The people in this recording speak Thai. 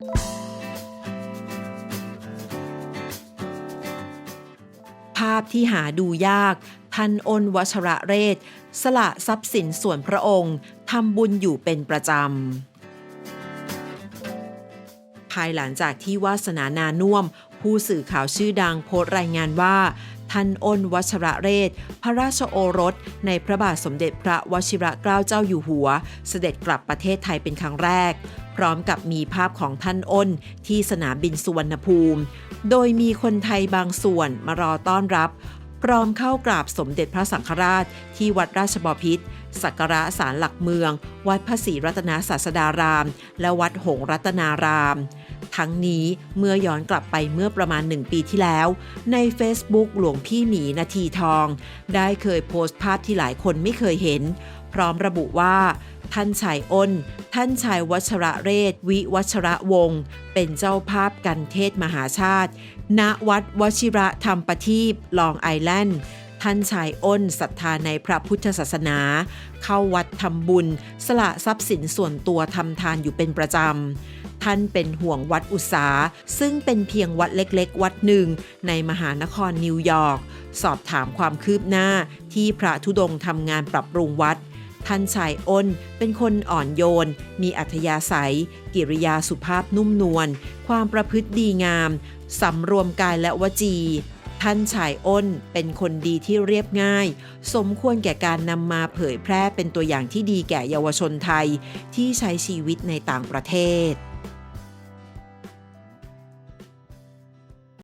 ภาพที่หาดูยาก ท่านอ้นวัชระเรศ สละทรัพย์สินส่วนพระองค์ทำบุญอยู่เป็นประจำ ภายหลังจากที่วาสนานานุ่วม ผู้สื่อข่าวชื่อดังโพสต์รายงานว่า ท่านอ้นวัชระเรศ พระราชโอรส ในพระบาทสมเด็จพระวชิระเกล้าเจ้าอยู่หัว เสด็จกลับประเทศไทยเป็นครั้งแรก พร้อมกับมีภาพของท่านอ้นที่สนามบินสุวรรณภูมิ โดยมีคนไทยบางส่วนมารอต้อนรับ พร้อมเข้ากราบสมเด็จพระสังฆราช ที่วัดราชบพิตรสักการะศาลหลักเมือง วัดพระศรีรัตนศาสดาราม และวัดหงรัตนาราม ทั้งนี้เมื่อย้อนกลับไปเมื่อประมาณหนึ่งปีที่แล้ว ใน Facebook หลวงพี่หมีนาทีทอง ได้เคยโพสต์ภาพที่หลายคนไม่เคยเห็น พร้อมระบุว่าท่านชายอ้น ท่านชายวัชระเรศ วิวัชระวงศ์ เป็นเจ้าภาพกันเทศมหาชาติ ณ วัดวชิระธรรมประทีปลองไอแลนด์ ท่านชายอ้นศรัทธาในพระพุทธศาสนา เข้าวัดทำบุญ สละทรัพย์สินส่วนตัวทำทานอยู่เป็นประจำ ท่านเป็นห่วงวัดอุษาซึ่งเป็นเพียงวัดเล็กๆ วัดหนึ่ง ในมหานครนิวยอร์กสอบถามความคืบหน้าที่พระธุดงค์ทำงานปรับปรุงวัดท่านชายอ้นเป็นคนอ่อนโยน มีอัธยาศัย กิริยาสุภาพนุ่มนวล ความประพฤติดีงาม สำรวมกายและวจี ท่านชายอ้นเป็นคนดีที่เรียบง่าย สมควรแก่การนำมาเผยแพร่เป็นตัวอย่างที่ดีแก่เยาวชนไทยที่ใช้ชีวิตในต่างประเทศ